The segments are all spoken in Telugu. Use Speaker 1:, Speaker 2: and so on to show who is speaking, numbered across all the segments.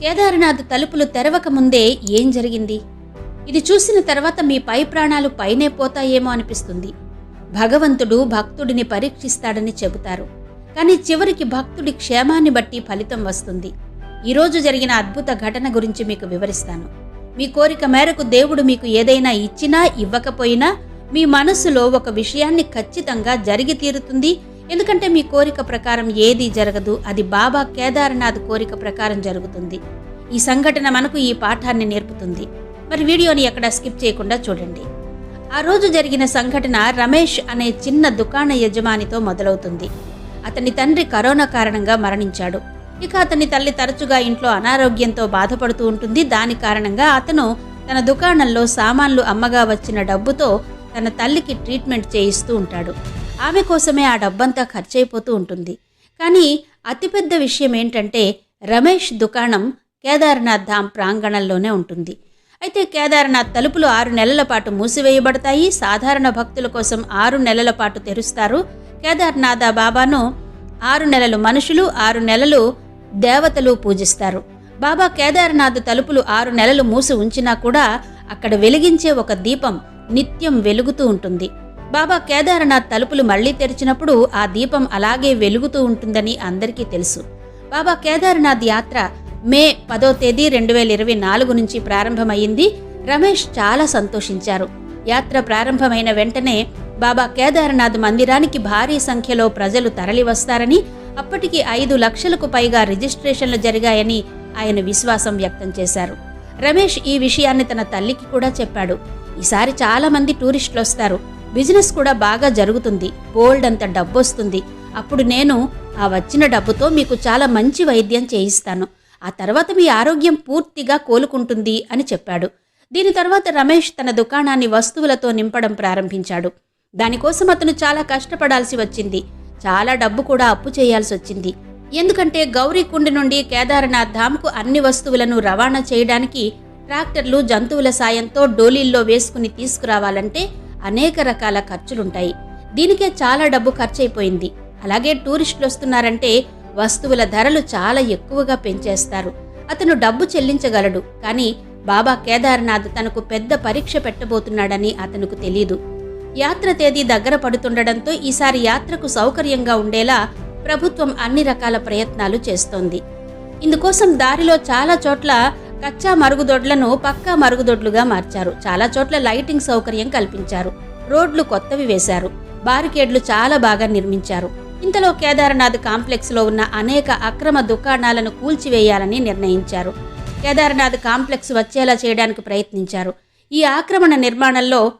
Speaker 1: కేదార్నాథ్ తలుపులు తెరవక ముందే ఏం జరిగింది? ఇది చూసిన తర్వాత మీ పై ప్రాణాలు పైనే పోతాయేమో అనిపిస్తుంది. భగవంతుడు భక్తుడిని పరీక్షిస్తాడని చెబుతారు. కానీ చివరికి భక్తుడి క్షేమాన్ని బట్టి ఫలితం వస్తుంది. ఈరోజు జరిగిన అద్భుత ఘటన గురించి మీకు వివరిస్తాను. మీ కోరిక మేరకు దేవుడు మీకు ఏదైనా ఇచ్చినా ఇవ్వకపోయినా మీ మనస్సులో ఒక విషయాన్ని ఖచ్చితంగా జరిగి తీరుతుంది. ఎందుకంటే మీ కోరిక ప్రకారం ఏది జరగదు అది బాబా కేదార్నాథ్ కోరిక ప్రకారం జరుగుతుంది. ఈ సంఘటన మనకు ఈ పాఠాన్ని నేర్పుతుంది. మరి వీడియోని ఎక్కడ స్కిప్ చేయకుండా చూడండి. ఆ రోజు జరిగిన సంఘటన రమేష్ అనే చిన్న దుకాణ యజమానితో మొదలవుతుంది. అతని తండ్రి కరోనా కారణంగా మరణించాడు. ఇక అతని తల్లి తరచుగా ఇంట్లో అనారోగ్యంతో బాధపడుతూ ఉంటుంది. దాని కారణంగా అతను తన దుకాణంలో సామాన్లు అమ్మగా వచ్చిన డబ్బుతో తన తల్లికి ట్రీట్మెంట్ చేయిస్తూ ఉంటాడు. ఆమె కోసమే ఆ డబ్బంతా ఖర్చయిపోతూ ఉంటుంది. కానీ అతిపెద్ద విషయం ఏంటంటే రమేష్ దుకాణం కేదార్నాథ్ ధామ్ ప్రాంగణంలోనే ఉంటుంది. అయితే కేదార్నాథ్ తలుపులు ఆరు నెలల పాటు మూసివేయబడతాయి. సాధారణ భక్తుల కోసం ఆరు నెలల పాటు తెరుస్తారు. కేదార్నాథ బాబాను ఆరు నెలలు మనుషులు ఆరు నెలలు దేవతలు పూజిస్తారు. బాబా కేదార్నాథ్ తలుపులు ఆరు నెలలు మూసి ఉంచినా కూడా అక్కడ వెలిగించే ఒక దీపం నిత్యం వెలుగుతూ ఉంటుంది. బాబా కేదార్నాథ్ తలుపులు మళ్ళీ తెరిచినప్పుడు ఆ దీపం అలాగే వెలుగుతూ ఉంటుందని అందరికీ తెలుసు. బాబా కేదార్నాథ్ యాత్ర మే పదో తేదీ రెండు వేల ఇరవై నాలుగు నుంచి ప్రారంభమైంది రమేష్ చాలా సంతోషించారు. యాత్ర ప్రారంభమైన వెంటనే బాబా కేదార్నాథ్ మందిరానికి భారీ సంఖ్యలో ప్రజలు తరలివస్తారని అప్పటికి ఐదు లక్షలకు పైగా రిజిస్ట్రేషన్లు జరిగాయని ఆయన విశ్వాసం వ్యక్తం చేశారు. రమేష్ ఈ విషయాన్ని తన తల్లికి కూడా చెప్పాడు. ఈసారి చాలా మంది టూరిస్టులు వస్తారు బిజినెస్ కూడా బాగా జరుగుతుంది. బోల్డ్ అంత డబ్బు వస్తుంది అప్పుడు నేను ఆ వచ్చిన డబ్బుతో మీకు చాలా మంచి వైద్యం చేయిస్తాను. ఆ తర్వాత మీ ఆరోగ్యం పూర్తిగా కోలుకుంటుంది అని చెప్పాడు. దీని తర్వాత రమేష్ తన దుకాణాన్ని వస్తువులతో నింపడం ప్రారంభించాడు. దానికోసం అతను చాలా కష్టపడాల్సి వచ్చింది. చాలా డబ్బు కూడా అప్పు చేయాల్సి వచ్చింది. ఎందుకంటే గౌరీకుండ నుండి కేదారనాథ్ ధామ్కు అన్ని వస్తువులను రవాణా చేయడానికి ట్రాక్టర్లు జంతువుల సాయంతో డోలీల్లో వేసుకుని తీసుకురావాలంటే అనేక రకాల ఖర్చులుంటాయి. దీనికే చాలా డబ్బు ఖర్చయిపోయింది. అలాగే టూరిస్టులు వస్తున్నారంటే వస్తువుల ధరలు చాలా ఎక్కువగా పెంచేస్తారు. అతను డబ్బు చెల్లించగలడు కానీ బాబా కేదార్నాథ్ తనకు పెద్ద పరీక్ష పెట్టబోతున్నాడని అతనుకు తెలీదు. యాత్ర తేదీ దగ్గర పడుతుండడంతో ఈసారి యాత్రకు సౌకర్యంగా ఉండేలా ప్రభుత్వం అన్ని రకాల ప్రయత్నాలు చేస్తోంది. ఇందుకోసం దారిలో చాలా చోట్ల కచ్చా మరుగుదొడ్లను పక్కా మరుగుదొడ్లుగా మార్చారు. చాలా చోట్ల లైటింగ్ సౌకర్యం కల్పించారు. రోడ్లు కొత్తవి వేశారు. బారికేడ్లు చాలా బాగా నిర్మించారు. ఇంతలో కేదార్నాథ్ కాంప్లెక్స్లో ఉన్న అనేక అక్రమ దుకాణాలను కూల్చివేయాలని నిర్ణయించారు. కేదార్నాథ్ కాంప్లెక్స్ వచ్చేలా చేయడానికి ప్రయత్నించారు. ఈ ఆక్రమణ నిర్మాణంలో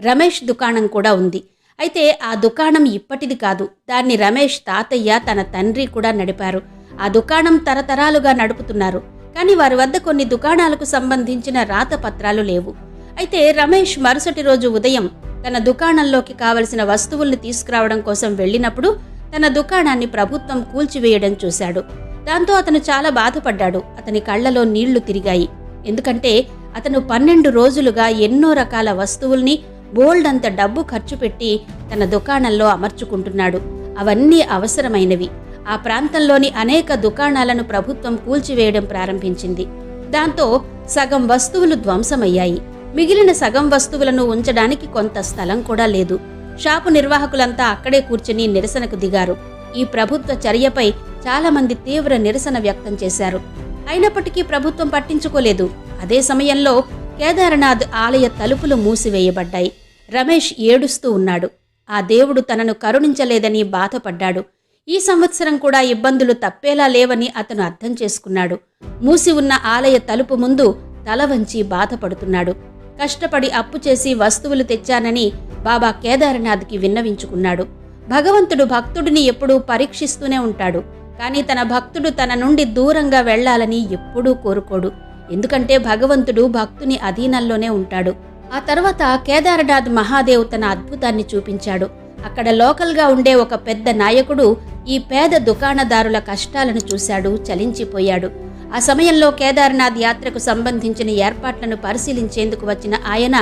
Speaker 1: రమేష్ దుకాణం కూడా ఉంది. అయితే ఆ దుకాణం ఇప్పటిది కాదు. దాన్ని రమేష్ తాతయ్య తన తండ్రి కూడా నడిపారు. ఆ దుకాణం తరతరాలుగా నడుపుతున్నారు. కానీ వారి వద్ద కొన్ని దుకాణాలకు సంబంధించిన రాత పత్రాలు లేవు. అయితే రమేష్ మరుసటి రోజు ఉదయం తన దుకాణంలోకి కావలసిన వస్తువుల్ని తీసుకురావడం కోసం వెళ్ళినప్పుడు తన దుకాణాన్ని ప్రభుత్వం కూల్చివేయడం చూశాడు. దాంతో అతను చాలా బాధపడ్డాడు. అతని కళ్ళలో నీళ్ళు తిరిగాయి. ఎందుకంటే అతను పన్నెండు రోజులుగా ఎన్నో రకాల వస్తువుల్ని బోల్డ్ అంత డబ్బు ఖర్చు పెట్టి తన దుకాణంలో అమర్చుకుంటున్నాడు. అవన్నీ అవసరమైనవి. ఆ ప్రాంతంలోని అనేక దుకాణాలను ప్రభుత్వం కూల్చివేయడం ప్రారంభించింది. దాంతో సగం వస్తువులు ధ్వంసమయ్యాయి. మిగిలిన సగం వస్తువులను ఉంచడానికి కొంత స్థలం కూడా లేదు. షాపు నిర్వాహకులంతా అక్కడే కూర్చుని నిరసనకు దిగారు. ఈ ప్రభుత్వ చర్యపై చాలా మంది తీవ్ర నిరసన వ్యక్తం చేశారు. అయినప్పటికీ ప్రభుత్వం పట్టించుకోలేదు. అదే సమయంలో కేదారనాథ్ ఆలయ తలుపులు మూసివేయబడ్డాయి. రమేష్ ఏడుస్తూ ఉన్నాడు. ఆ దేవుడు తనను కరుణించలేదని బాధపడ్డాడు. ఈ సంవత్సరం కూడా ఇబ్బందులు తప్పేలా లేవని అతను అర్థం చేసుకున్నాడు. మూసి ఉన్న ఆలయ తలుపు ముందు తల వంచి బాధపడుతున్నాడు. కష్టపడి అప్పు చేసి వస్తువులు తెచ్చానని బాబా కేదారనాథ్కి విన్నవించుకున్నాడు. భగవంతుడు భక్తుడిని ఎప్పుడూ పరీక్షిస్తూనే ఉంటాడు. కానీ తన భక్తుడు తన నుండి దూరంగా వెళ్ళాలని ఎప్పుడూ కోరుకోడు. ఎందుకంటే భగవంతుడు భక్తుని అధీనంలోనే ఉంటాడు. ఆ తర్వాత కేదారనాథ్ మహాదేవ్ తన అద్భుతాన్ని చూపించాడు. అక్కడ లోకల్గా ఉండే ఒక పెద్ద నాయకుడు ఈ పేద దుకాణదారుల కష్టాలను చూశాడు చలించిపోయాడు. ఆ సమయంలో కేదార్నాథ్ యాత్రకు సంబంధించిన ఏర్పాట్లను పరిశీలించేందుకు వచ్చిన ఆయన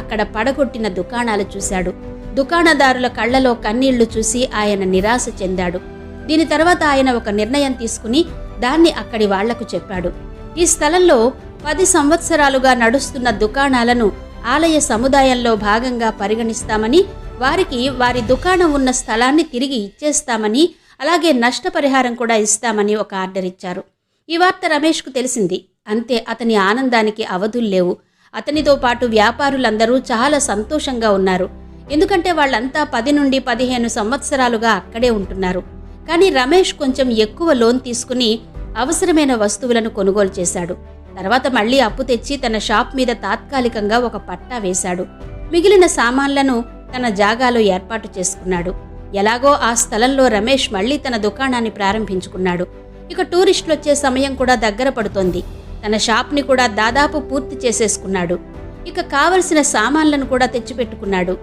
Speaker 1: అక్కడ పడగొట్టిన దుకాణాలు చూశాడు. దుకాణదారుల కళ్ళలో కన్నీళ్ళు చూసి ఆయన నిరాశ చెందాడు. దీని తర్వాత ఆయన ఒక నిర్ణయం తీసుకుని దాన్ని అక్కడి వాళ్ళకు చెప్పాడు. ఈ స్థలంలో పది సంవత్సరాలుగా నడుస్తున్న దుకాణాలను ఆలయ సముదాయంలో భాగంగా పరిగణిస్తామని వారికి వారి దుకాణం ఉన్న స్థలాన్ని తిరిగి ఇచ్చేస్తామని అలాగే నష్టపరిహారం కూడా ఇస్తామని ఒక ఆర్డర్ ఇచ్చారు. ఈ వార్త రమేష్కు తెలిసింది. అంతే అతని ఆనందానికి అవధులు లేవు. అతనితో పాటు వ్యాపారులందరూ చాలా సంతోషంగా ఉన్నారు. ఎందుకంటే వాళ్ళంతా పది నుండి పదిహేను సంవత్సరాలుగా అక్కడే ఉంటున్నారు. కానీ రమేష్ కొంచెం ఎక్కువ లోన్ తీసుకుని అవసరమైన వస్తువులను కొనుగోలు చేశాడు. తర్వాత మళ్ళీ అప్పు తెచ్చి తన షాప్ మీద తాత్కాలికంగా ఒక పట్టా వేశాడు. మిగిలిన సామాన్లను తన జాగాలో ఏర్పాటు చేసుకున్నాడు. ఎలాగో ఆ స్థలంలో రమేష్ మళ్ళీ తన దుకాణాన్ని ప్రారంభించుకున్నాడు. ఇక టూరిస్టులు వచ్చే సమయం కూడా దగ్గర పడుతోంది. తన షాప్ని కూడా దాదాపు పూర్తి చేసేసుకున్నాడు. ఇక కావలసిన సామాన్లను కూడా తెచ్చిపెట్టుకున్నాడు.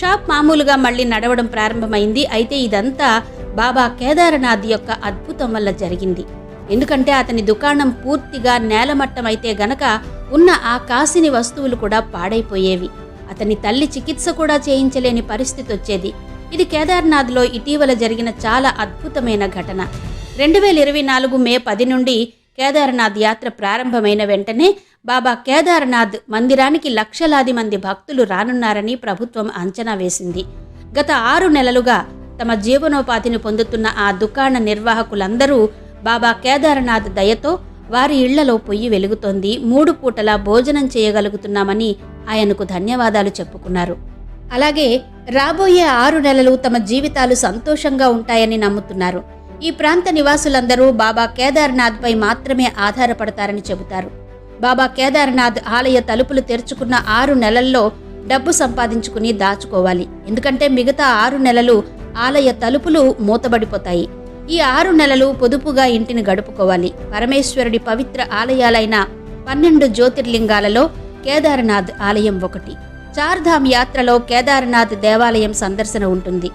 Speaker 1: షాప్ మామూలుగా మళ్ళీ నడవడం ప్రారంభమైంది. అయితే ఇదంతా బాబా కేదారనాథ్ యొక్క అద్భుతం వల్ల జరిగింది. ఎందుకంటే అతని దుకాణం పూర్తిగా నేలమట్టమైతే గనక ఉన్న ఆ కాసిని వస్తువులు కూడా పాడైపోయేవి. అతని తల్లి చికిత్స కూడా చేయించలేని పరిస్థితి వచ్చేది ఇది కేదార్నాథ్లో ఇటీవల జరిగిన చాలా అద్భుతమైన ఘటన. రెండు వేల ఇరవై నాలుగు మే పది నుండి కేదార్నాథ్ యాత్ర ప్రారంభమైన వెంటనే బాబా కేదార్నాథ్ మందిరానికి లక్షలాది మంది భక్తులు రానున్నారని ప్రభుత్వం అంచనా వేసింది. గత ఆరు నెలలుగా తమ జీవనోపాధిని పొందుతున్న ఆ దుకాణ నిర్వాహకులందరూ బాబా కేదార్నాథ్ దయతో వారి ఇళ్ళలో పొయ్యి వెలుగుతోంది మూడు పూటలా భోజనం చేయగలుగుతున్నామని ఆయనకు ధన్యవాదాలు చెప్పుకున్నారు. అలాగే రాబోయే ఆరు నెలలు తమ జీవితాలు సంతోషంగా ఉంటాయని నమ్ముతున్నారు. ఈ ప్రాంత నివాసులందరూ బాబా కేదార్నాథ్పై మాత్రమే ఆధారపడతారని చెబుతారు. బాబా కేదార్నాథ్ ఆలయ తలుపులు తెరుచుకున్న ఆరు నెలల్లో డబ్బు సంపాదించుకుని దాచుకోవాలి. ఎందుకంటే మిగతా ఆరు నెలలు ఆలయ తలుపులు మూతబడిపోతాయి. ఈ ఆరు నెలలు పొదుపుగా ఇంటిని గడుపుకోవాలి. పరమేశ్వరుడి పవిత్ర ఆలయాలైన పన్నెండు జ్యోతిర్లింగాలలో కేదార్నాథ్ ఆలయం ఒకటి. చార్ధామ్ యాత్రలో కేదార్నాథ్ దేవాలయం సందర్శన ఉంటుంది.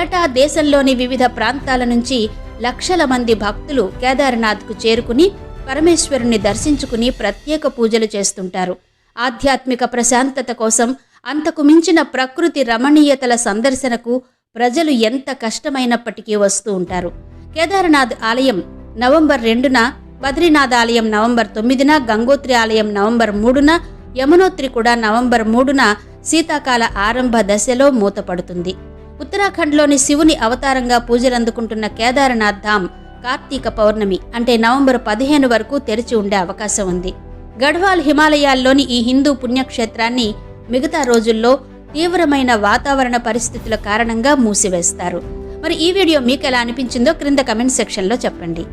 Speaker 1: ఏటా దేశంలోని వివిధ ప్రాంతాల నుంచి లక్షల మంది భక్తులు కేదార్నాథ్కు చేరుకుని పరమేశ్వరుని దర్శించుకుని ప్రత్యేక పూజలు చేస్తుంటారు. ఆధ్యాత్మిక ప్రశాంతత కోసం అంతకు మించిన ప్రకృతి రమణీయతల సందర్శనకు ప్రజలు ఎంత కష్టమైనప్పటికీ వస్తూ ఉంటారు. కేదార్నాథ్ ఆలయం నవంబర్ రెండున బద్రీనాథ్ ఆలయం నవంబర్ తొమ్మిదిన గంగోత్రి ఆలయం నవంబర్ మూడున యమునోత్రి కూడా నవంబర్ మూడున శీతాకాల ఆరంభ దశలో మూతపడుతుంది. ఉత్తరాఖండ్లోని శివుని అవతారంగా పూజలందుకుంటున్న కేదారనాథ్ ధామ్ కార్తీక పౌర్ణమి అంటే నవంబర్ పదిహేను వరకు తెరిచి ఉండే అవకాశం ఉంది. గఢ్వాల్ హిమాలయాల్లోని ఈ హిందూ పుణ్యక్షేత్రాన్ని మిగతా రోజుల్లో తీవ్రమైన వాతావరణ పరిస్థితుల కారణంగా మూసివేస్తారు. మరి ఈ వీడియో మీకు ఎలా అనిపించిందో క్రింద కమెంట్ సెక్షన్లో చెప్పండి.